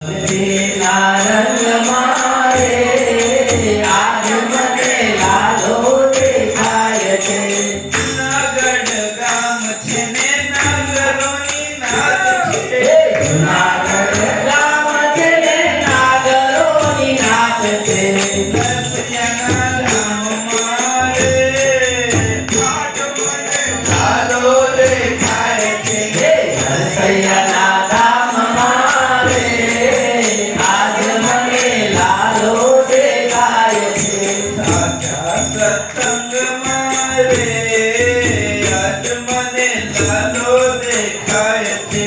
Yeah. સાચા સત્સંગમાં રે આજ મને લાલો દેખાય છે